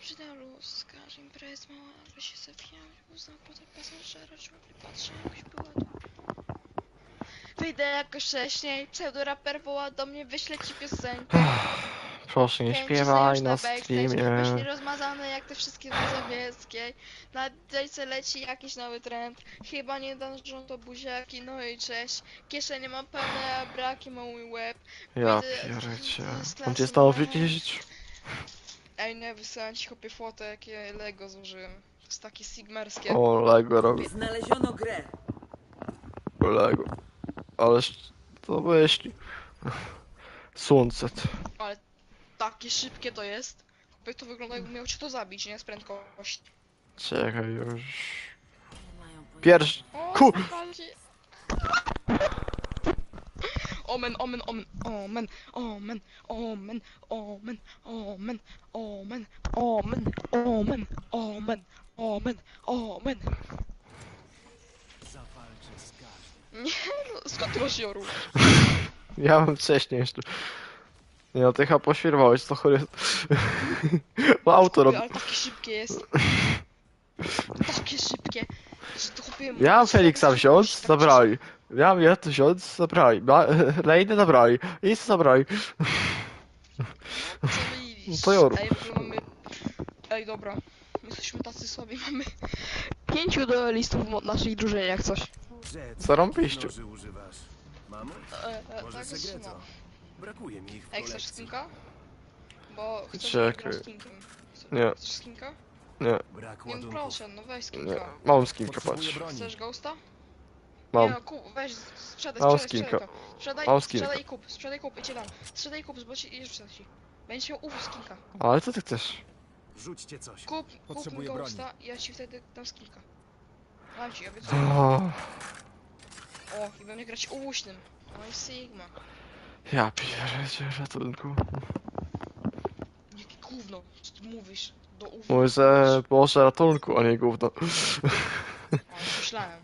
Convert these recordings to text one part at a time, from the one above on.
Przydalu, skaż imprez mała, aby się zawijał, uznał potem pasażera, ciągle patrzę, jakbyś była tu. Wyjdę jakoś wcześniej, pseudoraper woła do mnie, wyślę ci piosenkę. Proszę nie śpiewaj na streamie. Właśnie rozmazane jak te wszystkie mazowieckie. Na dajce leci jakiś nowy trend. Chyba nie dążą to buziaki, no i cześć. Kieszenie mam pełne, a braki ma mój łeb. Ja pierdzie. On cię widzieć? Ej, nie, wysyłam ci chłopie fotę, jakie Lego złożyłem. To jest takie sigmerskie. O, Lego robi. Znaleziono grę. Lego. Ależ to myśli. Sunset. Takie szybkie to jest. Chłopie, to wygląda jakby miał cię to zabić, nie? Z prędkości. Czekaj już. Pierwszy. O, Ku- zapalcie. Omen, omen, omen, omen, omen, omen, omen, omen, omen, omen, omen, omen, omen, omen. Nie no, skąd ty masz joru? Ja mam wcześniej jeszcze. Nie no, ty chyba poświrowałeś, to chory. Bo auto robi. Ale takie szybkie jest. Takie szybkie. Że to chłopie... Ja mam Feliksa wziąć, zabrali. Ja mam je to wziąć, zabrali. Ma- Lejny zabrali. Co zabrali? Co mylisz? No to joru. Ej, mamy... Ej, dobra. My jesteśmy tacy słabi, mamy... Pięciu duelistów w naszej drużynie, jak coś. Zarąbiście. Mam? E, e, Może tak, segreto? no. Brakuje mi ich w Ej, chcesz skinka? Bo chcę Czekaj. Nie. Chcesz skinka? Nie, Brak Nie, no proszę, no weź nie. skinka. Mam skinka, patrz. Chcesz ghosta? Mam. Nie, no, kup, weź, sprzedaj, Mam sprzedaj, skinka. sprzedaj to. Sprzedaj, Mam skinka. sprzedaj i kup, sprzedaj kup, tam. Sprzedaj kup, bo ci, i rzucę ci. Będziesz miał uf skinka. Ale co ty chcesz? Rzućcie coś. Kup, kup mi Potrzebuję broni. ghosta ja ci wtedy dam skinka. Dam ci, obiecuję. O, O, i będę grać ułuśnym. No i Sigma. ja pierdzie ratunku. Jakie gówno, co ty mówisz? Do uf. Mój że Boże ratunku, a nie gówno. A, myślałem.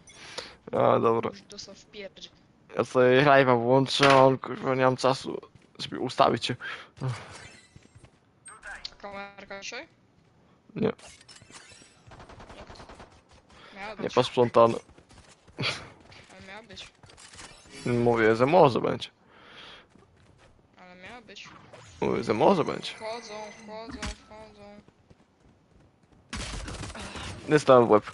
A, dobra. Już dostał w. Ja sobie live'a włączę, on kurwa nie mam czasu, żeby ustawić się. Kamerka dzisiaj? Nie. Miała być. Nie posprzątane. Ale miała być. Mówię, że może będzie. Ale miała być. Mówię, że może będzie. Wchodzą, wchodzą, wchodzą. Nie stałem w łeb.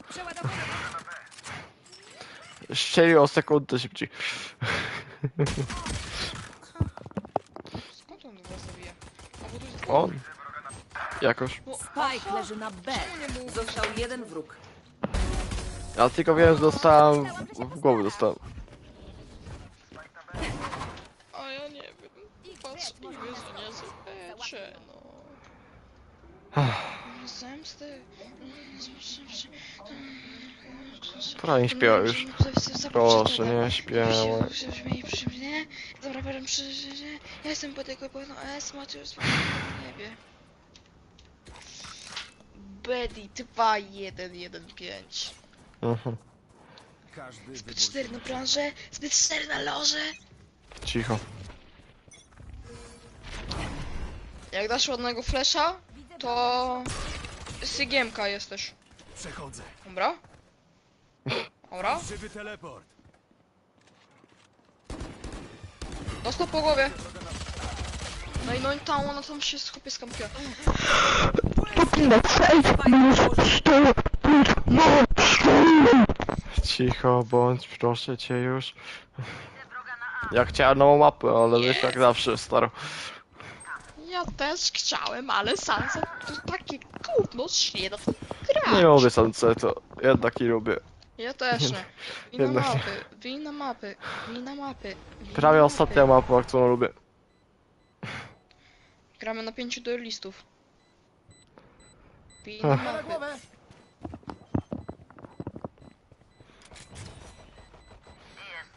Strzelił o sekundę szybciej. Skąd on was zabija? A bo tu jest On. Jakoś. No, Spike leży na B. czemu nie mówisz? Został jeden wróg. Ja tylko wiem, że dostałem... W głowę dostałem. A ja nie wiem. Patrz, mówię, że nie zapecie, no. Zemsty. Pora nie śpiewa już. Proszę, nie śpiewaj. Nie? Dobra, powiem przy... Ja jestem po tego pełno S, Mateusz nie wie. Betty 2115. Mhm. Każdy Zbyt wybór. cztery na branżę, zbyt cztery na loże. Cicho. Jak dasz ładnego flesza, to... Sygiemka jesteś. Przechodzę. Dobra? Dobra? Żywy teleport. Dostał po głowie. No i no i tam, ona tam się skupie skampiła. Cicho bądź, proszę cię już. Ja chciałem nową mapę, ale wiesz jak zawsze, staro. Ja też chciałem, ale Sunset to takie gówno, że nie da to grać. Nie lubię sunsetu, jednak nie lubię. Ja też nie. Wina Jednak nie. mapy, wina mapy, wina mapy. wina Prawie mapy. ostatnia mapa, którą lubię. Gramy na pięciu duelistów. Wina Ach. mapy.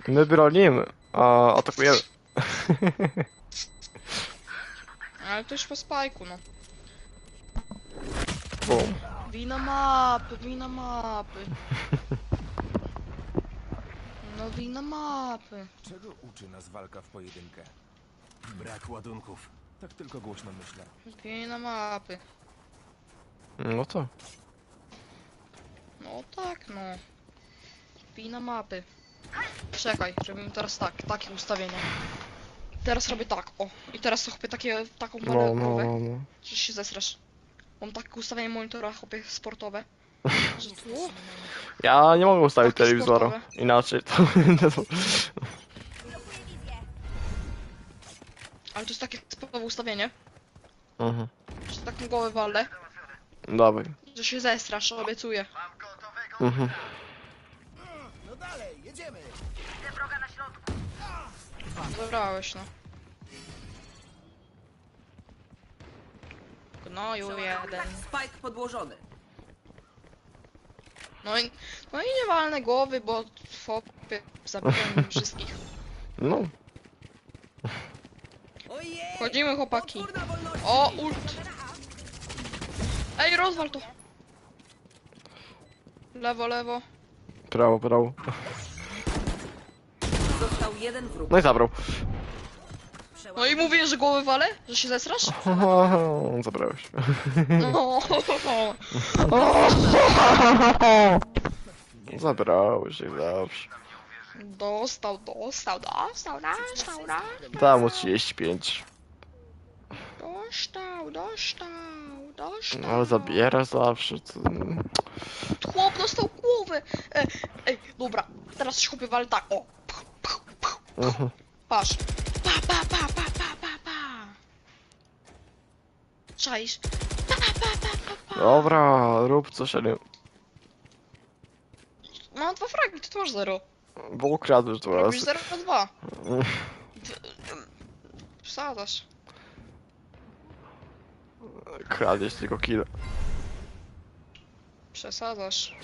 My bronimy, a atakujemy. Ale to już po spajku, no. Bum. Wina mapy, wina mapy. No wina mapy. Czego uczy nas walka w pojedynkę? Brak ładunków. Tak tylko głośno myślę. Wbijaj na mapy. No to. No tak, no. Wbij na mapy. Czekaj, robimy teraz tak, takie ustawienia. Teraz robię tak, o. I teraz to chopie takie, taką No, no, głowę, no, no. że się zesrasz. Mam takie ustawienie monitora, chopie sportowe. Że tu, Ja nie mogę ustawić Takie telewizora. sportowe. Inaczej to... to... ale to jest takie sportowe ustawienie, Mhm. że taką głowę walę, Dawaj. że się zesrasz, obiecuję. Mhm. No dalej, jedziemy! Zabrałeś, no. Gnoju jeden. Spike podłożony. No i, no i nie walne głowy, bo fopy zabiją wszystkich. No. Ojej! Chodzimy chłopaki. Potwór na wolności! O, ult. Ej, rozwal to. Lewo, lewo. Prawo, prawo. Został jeden wróg. No i zabrał. No i mówię, że głowy walę? Że się zesrasz? Zabrałeś. No. Zabrałeś jak zawsze. Dostał, dostał, dostał, dostał, dostał. Dam mu 35. Dostał, dostał, dostał. No, ale zabiera zawsze. To... Chłop dostał głowę. E, ej, dobra, teraz się chłopie wal tak, o. Mhm. Patrz. Pa, pa, pa, pa, pa, pa, pa. Czaisz? Pa, pa, pa, pa, pa. Dobra, rób coś, ale... Mam dwa fragi, ty tu masz zero. Bo ukradłeś dwa Robisz razy. 0 2. Wsadzasz. Kradłeś tylko kilo. Przesadzasz.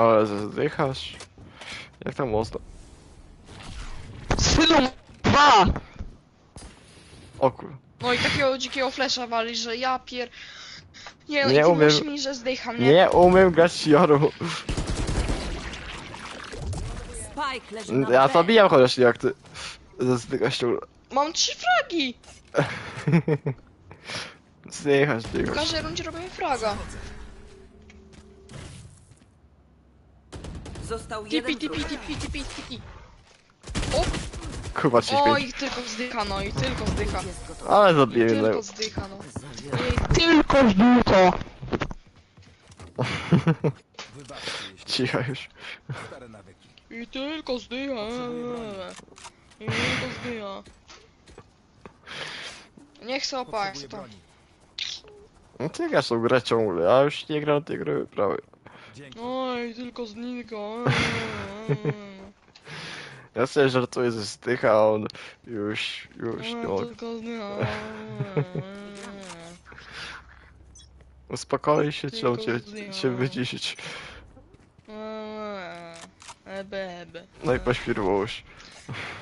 Ale zdychasz. Jak tam mocno? Synu! Dwa! O kur... No i takiego dzikiego flesza wali, że ja pier... Nie Nie umiem- mi, że zdycham, nie? Nie umiem grać Joru. Spike leży na Ja B. zabijam chociaż nie jak ty. Zdychasz ciągle. Mam trzy fragi! Zdychasz, W zdychasz. każdej rundzie robimy fraga. Został Tipi, jeden tipi, wróg. tipi, tipi, tipi. Ci O, śmieci. i tylko zdycha, no i tylko zdycha. Jest gotowy. Ale I zabiję tylko jednego. zdycha, no. I tylko zdycha. Wybaczcie, jeśli Cicho już. stare nawyki. I tylko zdycha. I tylko zdycha. Nie chcę opać Potrzebuję to. broni. No ty grasz tą grę ciągle, ja już nie gram tej gry prawie. Dzięki. Oj, tylko znika. Ja sobie żartuję ze zdycha, a on już, już nie mogę. Tylko zdycha. Uspokoi się, trzeba Tylko cię, zdycha. cię wyciszyć. Ebe, ebe. No i pośpirowałeś.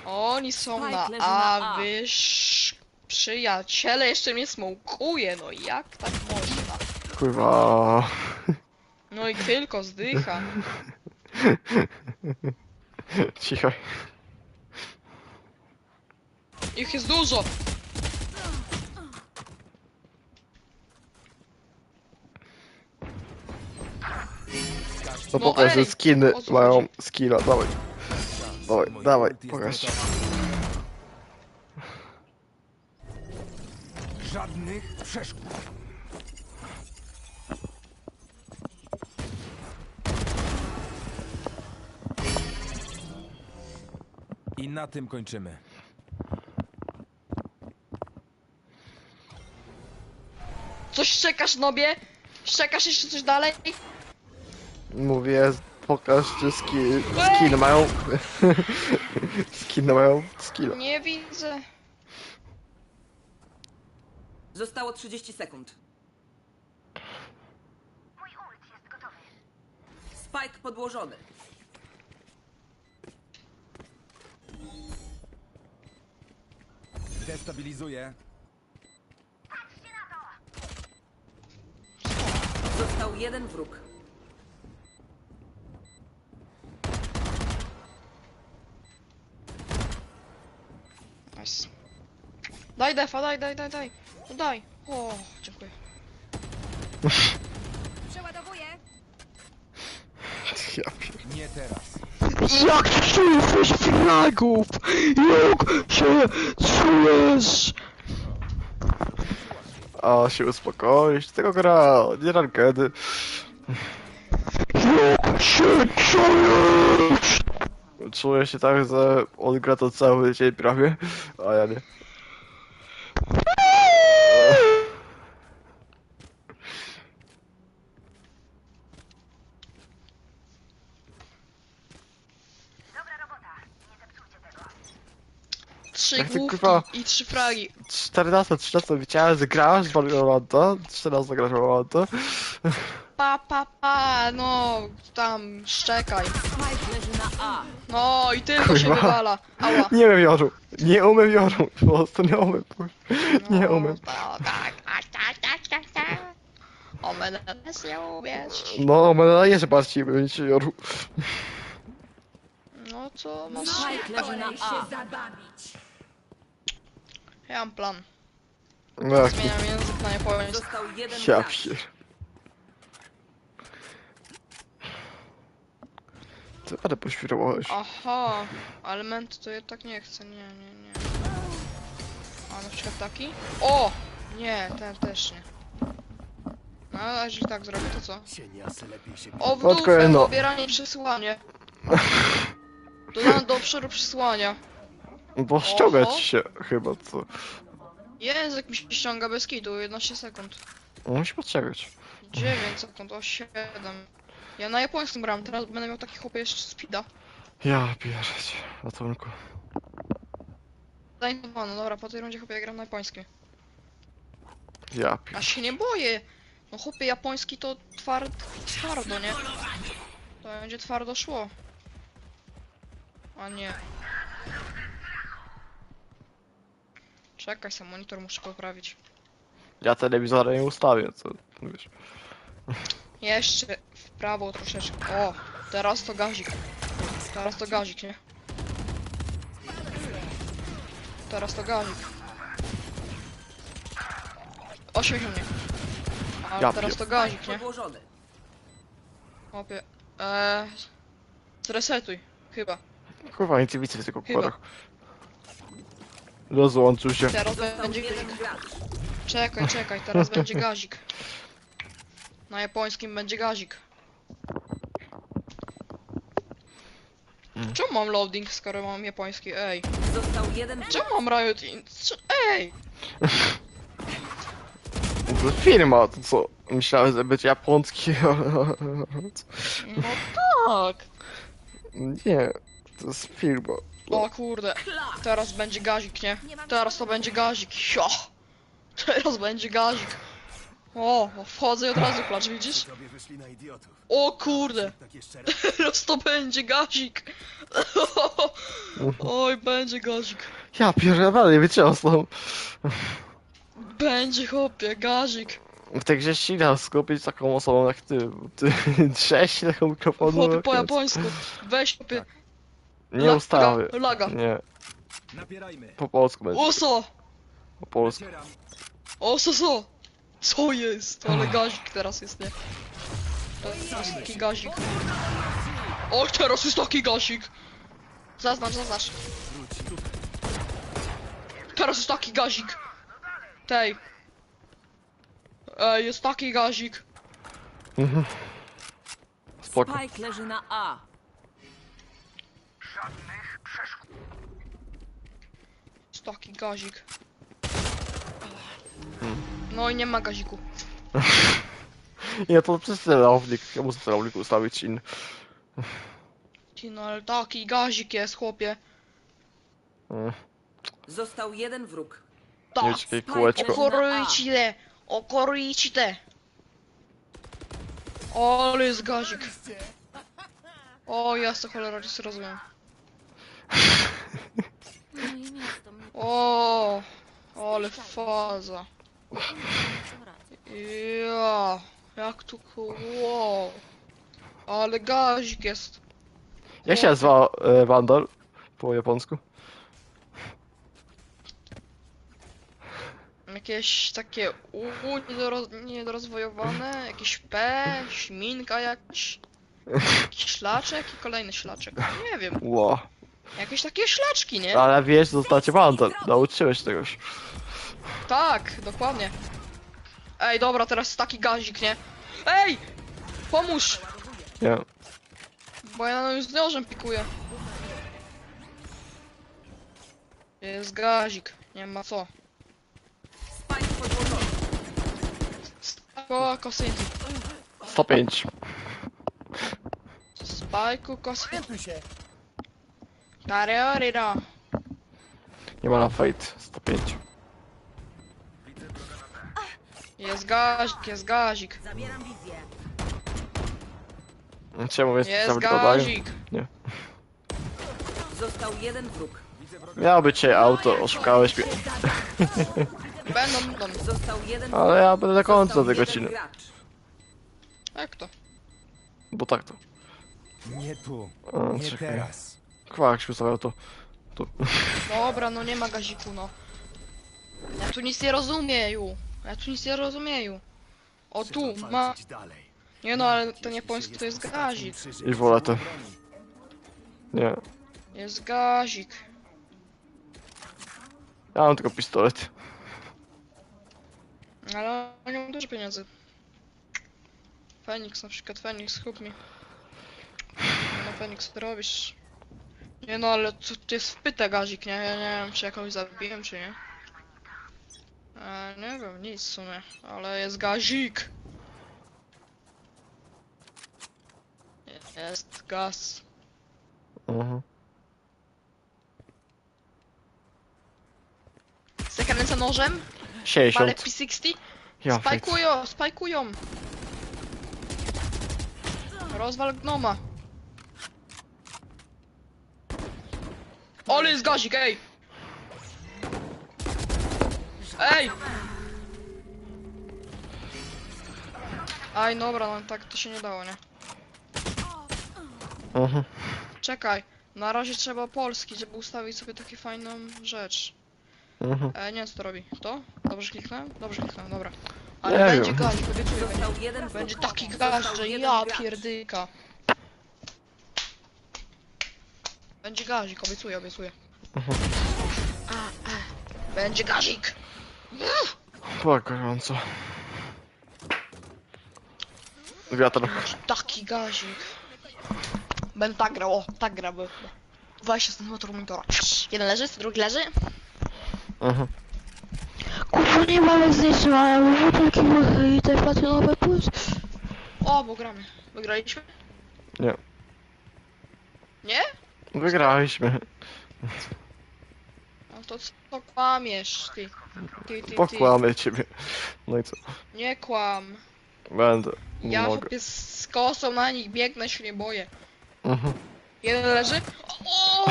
Oni są na A, A. wyż... Przyjaciele jeszcze mnie smokuje, no jak tak można? Kurwa. No i tylko zdycha. Cicho. Ich jest dużo! No No pokaż, że ej, skiny o co mają chodzi? skilla, dawaj. Dawaj, dawaj, pokaż. Żadnych przeszkód. Na tym kończymy. Coś szczekasz, nobie? Szczekasz jeszcze coś dalej? Mówię, pokaż, że skill, skiny mają... skiny mają skilla. Nie widzę. Zostało 30 sekund. Spike podłożony. Destabilizuję. Został jeden wróg. Nice. Daj defa, daj, daj, daj, daj. No daj. O, dziękuję. Przeładowuję. Ja Nie teraz. Jak się jesteś fragów? Jak się czujesz? A się uspokoić, tylko gra, nie rankedy. Jak się czujesz? Czuję się tak, że on gra to cały dzień prawie, a ja nie. Trzy Jak ty, główki kurwa- i trzy fragi. 14, 13 widziałem, że grasz z Valoranta, 14 grasz w Valoranta. Pa, pa, pa, no, tam, szczekaj. No i tylko się Kurwa. wywala. Ała. Nie umiem jorzu, nie umiem jorzu, po prostu nie umiem, nie No, umiem. Tak, tak, tak, tak, tak, tak, tak. O, będę nie umieć. No, będę jeszcze bardziej będzie jorzu. No co, no Spike leży na A. ja mam plan. No Zmieniam język na japoński. Został jeden ja gracz. pier... Co będę poświrowałeś? Aha, elementy to ja tak nie chcę, nie, nie, nie. A na przykład taki? O! Nie, ten też nie. No, a jeżeli tak zrobię, to co? O, w Matko dupę, i przesyłanie. Dodam do obszaru przesłania. Bo ściągać Oho. się chyba, co? Język mi się ściąga bez kitu, 11 sekund. Musi poczekać. 9 sekund, o 7. Ja na japońskim gram, teraz będę miał taki chłopie jeszcze speeda. Ja pierdzie, ratunku. Zainfowano, dobra, po tej rundzie chłopie ja gram na japońskim. Ja. A się nie boję. No chłopie, japoński to tward... twardo, nie? To będzie twardo szło. A nie. Czekaj, sam monitor muszę poprawić. Ja telewizora nie ustawię, co? Wiesz. Jeszcze w prawo troszeczkę. O, teraz to gazik. Teraz to gazik, nie? Teraz to gazik. 80 mnie. A Ja teraz pier- to gazik, nie? Podłożony. Chłopie. Eee... Zresetuj, chyba. Kurwa, nic nie widzę w tych Chyba. Rozłączył się. Teraz będzie gracz. Czekaj, czekaj, teraz będzie gazik. Na japońskim będzie gazik. Czemu mam loading, skoro mam japoński? Ej. Został jeden Czemu mam Riot in... Cz- Ej! To firma, to co? Myślałem, że będzie japoński, ale... No tak! Nie, to jest firma. O kurde, teraz będzie gazik, nie? Teraz to będzie gazik, jo! Teraz będzie gazik. O, wchodzę i od razu klacz, widzisz? Tobie wyszli na idiotów. O kurde, Tak jeszcze raz. teraz to będzie gazik. Oj, będzie gazik. Ja pierdolę, nie wyciosłem. Będzie chłopie, gazik. W tej grze się da skupić taką osobą jak ty. Ty sześć taką mikrofonu. Chłopie po japońsku. Weź chłopie. Nie ustawię. Laga. Nie, Napierajmy. po polsku będzie. Oso! Po polsku. Oso, so! Co jest? Ale gazik teraz jest, nie? To jest taki gazik. O, teraz jest taki gazik! Zaznacz, zaznacz. Teraz jest taki gazik. Tej. Ej, jest taki gazik. Spoko. Spike leży na A. taki gazik. No i nie ma gaziku. Nie, to przez celownik. Ja muszę celownik ustawić inny. Ci, no ale taki gazik jest, chłopie. Mm, Został jeden wróg. Tak. Mieć takie kółeczko. Okorujcie te! Okorujcie te! Ale jest gazik. O, jasne cholera, O, ale faza. Ja, jak tu wow. Ale gazik jest. Jak się nazywa e, Vandal po japońsku? Jakieś takie U niedoro- niedorozwojowane, jakieś P, śminka jakaś, jakiś szlaczek i kolejny szlaczek. Nie wiem, Ło. Jakieś takie szlaczki, nie? Ale wiesz, zostacie mandal. Nauczyłeś czegoś. Tak, dokładnie. Ej, dobra, teraz taki gazik, nie? Ej! Pomóż! Nie. Bo ja już z nożem pikuję. Jest gazik, nie ma co. Koła kosynki. 105. Spajku kosynki. Piętuj się. Dareorira. Nie ma na fate. 105. Jest gazik, jest gazik. Zabieram wizję. Czemu jest Jest cały podają? gazik. Został jeden wróg. Miało być dzisiaj auto, oszukałeś mnie. Będą, będą. Został jeden Ale ja będę do końca Został jeden gracz. Jak to? Bo tak to. Nie tu. A, Nie czekaj. teraz. Kwak się ustawiał to. Tu. Dobra, no nie ma gaziku, no. Ja tu nic nie rozumieju. Ja tu nic nie rozumieju. O tu, ma... Nie no, ale ten japoński to jest gazik. I wolę to. Nie. Jest gazik. Ja mam tylko pistolet. Ale nie mam dużo pieniędzy. Feniks na przykład, Feniks, kup mi. No Feniks, co robisz? Nie no, ale co to jest wpyte gazik, nie? Ja nie wiem, czy jakąś zabiłem, czy nie. E, nie wiem, nic w sumie, ale jest gazik. Jest gaz. Mhm. Zakręcę nożem, palę 60. P60, Ja spajkują, spajkują. Rozwal gnoma. Ole jest gazik, ej! Ej! Aj, dobra, no tak to się nie dało, nie? Mhm. Czekaj, na razie trzeba Polski, żeby ustawić sobie taką fajną rzecz. Mhm. E, nie wiem co to robi. To? Dobrze kliknąłem? Dobrze kliknąłem, dobra. Ale Nie będzie wiem. gazik, obiecuję. Będzie, Został jeden wróg. będzie taki Został gaz, że jeden ja gracz. pierdyka. Będzie gazik, obiecuję, obiecuję. A, a. Będzie gazik! Była gorąco. Wiatr. Taki gazik. Będę tak grał, o, tak grałby. 20 cm monitora. Jeden leży, drugi leży. Mhm. Kurwa nie mamy zniszczenia, bo takiego i te platynowe plus. O, bo gramy. Wygraliśmy? Nie. Nie? Wygraliśmy. No to co kłamiesz, ty? Ty, ty, ty. Pokłamy ciebie. No i co? Nie kłam. Będę. Nie Ja mogę. chłopie z kosą na nich biegnę, się nie boję. Mhm. Jeden leży. O!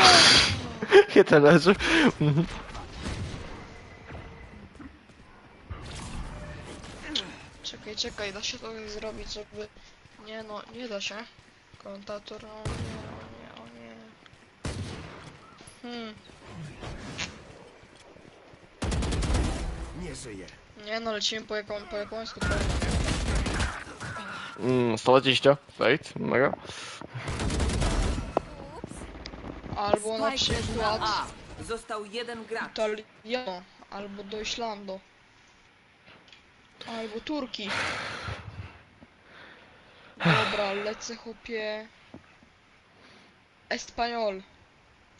Jeden leży. Mhm. Czekaj, czekaj, da się to zrobić, żeby... Nie no, nie da się. Kontator, o nie, o nie, o nie. Hmm, Nie żyje. nie no, lecimy po, japo po japońsku trochę. Mm, 120. Fate. Mega. Albo na Spike leży na przykład A. Został jeden gracz. Italiano, albo Deutschlando. Albo Turki. Dobra, lecę chłopie... Espanol.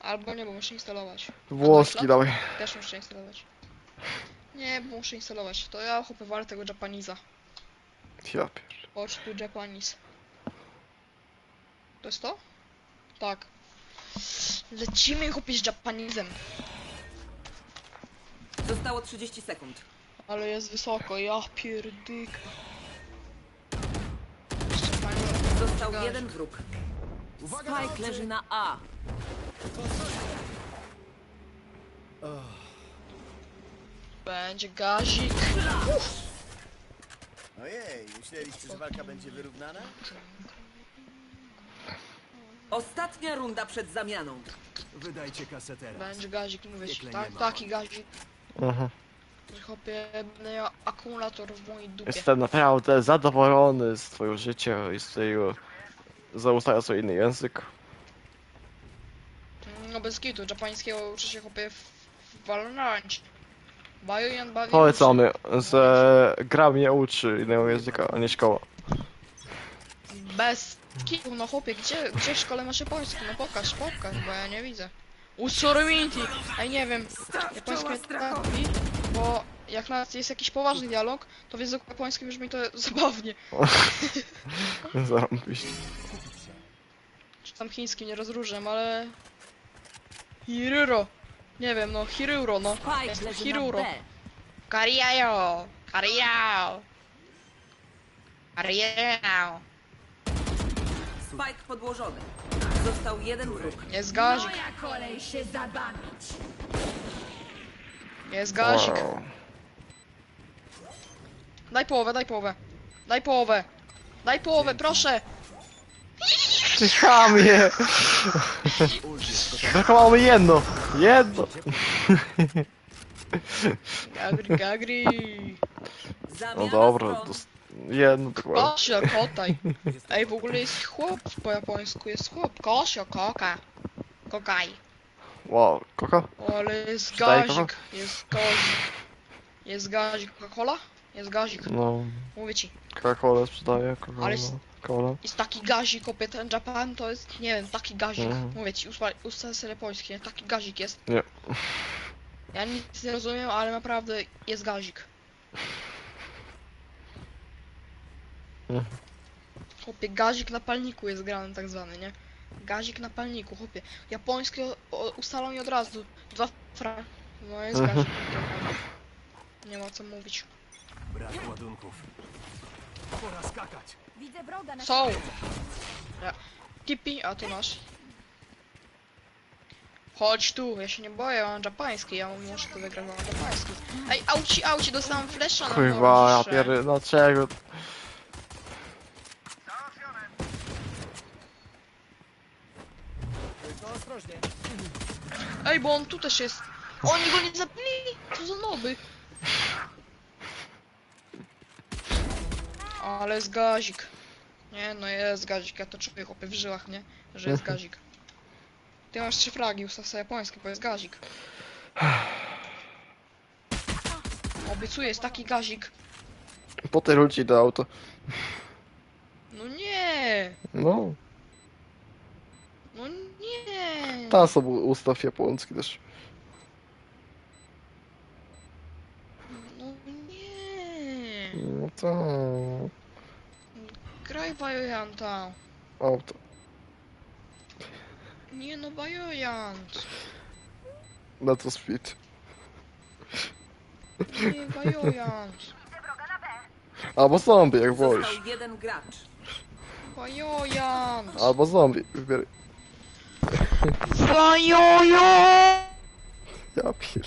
Albo nie, bo muszę instalować. Włoski dawaj. Też muszę instalować. Nie, bo muszę instalować. To ja chłopie walę tego Japaniza. Ja pier... Chodź tu Japanese. To jest to? Tak. Lecimy chłopie z Japanizem. Zostało 30 sekund. Ale jest wysoko, ja pierdyka. Jeszcze fajnie. Został jeden wróg. Spike leży na A. Będzie gazik. Ojej, myśleliście, że walka będzie wyrównana? Ostatnia runda przed zamianą. Wydajcie kasę teraz. Będzie gazik, mówię ci. Tak, taki gazik. Mhm. Że chłopie, będę miał akumulator w mojej dupie. Jestem naprawdę zadowolony z twojego życia i z twojego... Zaustając inny język. Bez kitu, japońskiego uczy się chłopie w, w Valorancie. Bajujan bawi Polecamy, że gra mnie uczy innego języka, a nie szkoła. Bez kitu, no chłopie, gdzie, gdzie w szkole masz japoński? No pokaż, pokaż, bo ja nie widzę. Usurminti! Ej, nie wiem, japoński trafi, bo jak nawet jest jakiś poważny dialog, to w języku japońskim brzmi to zabawnie. Zarąbiście. Czy tam chiński nie rozróżniam, ale... Hiruro! Nie wiem, no, Hiruro, no. Jest na Hiruro. B. Kariajo! Kariao! Kariao! Spike podłożony. Został jeden wróg. Jest gazik, Moja kolej się zabawić. jest gazik. Wow. Daj połowę, daj połowę. Daj połowę. Daj połowę, proszę. Ty chamie! Brakowało mi jedno! Jedno! Gagri, gagri. No dobra, dos- jedno dokładnie. Kosia, kotaj. Ej, w ogóle jest chłop po japońsku, jest chłop. Kosio, koka. Kokaj. Wow, koka? O, ale jest gazik. Jest gazik. Jest gazik. Coca-Cola? Jest gazik. No, Mówię ci. Coca-Cola sprzedaje, Coca-Cola. Ale s- Cola. Jest taki gazik, kopie ten Japan to jest, nie wiem, taki gazik. Mhm. Mówię ci, usta, usta jest japońskie? Taki gazik jest. Nie. Ja nic nie rozumiem, ale naprawdę jest gazik. Mhm. Chłopie, gazik na palniku jest grany tak zwany, nie? Gazik na palniku, chłopie. Japońskie ustalą i od razu. Dwa fra... No jest Mhm. gazik. Nie ma co mówić. Brak ładunków. Pora skakać. Widzę wroga na Są! Ja. Tipi, a ty masz. Chodź tu, ja się nie boję, mam japoński, ja muszę to wygrać, mam japoński. Ej, auci, auci, dostałem flesza na Kurwa, ja morze. pierdolę, dlaczego? Tylko ostrożnie. Ej, bo on tu też jest. Oni go nie zabili! Co za noby? Ale jest gazik. Nie, no jest gazik, ja to czuję chłopie w żyłach, nie? Że jest gazik. Ty masz trzy fragi, ustaw japoński, bo jest gazik. Obiecuję, jest taki gazik. Po tej ludzi do auta. No nie! No, No nie! tam sobie ustaw japoński też. No nie! No to... Graj Bajojanta! Auto. Nie no, Bajojant! Na to speed. Nie, Bajojant! Albo zombie, jak wolisz. Został jeden gracz. Bajojant! Albo zombie, wybieraj. Bajojant! Ja pier...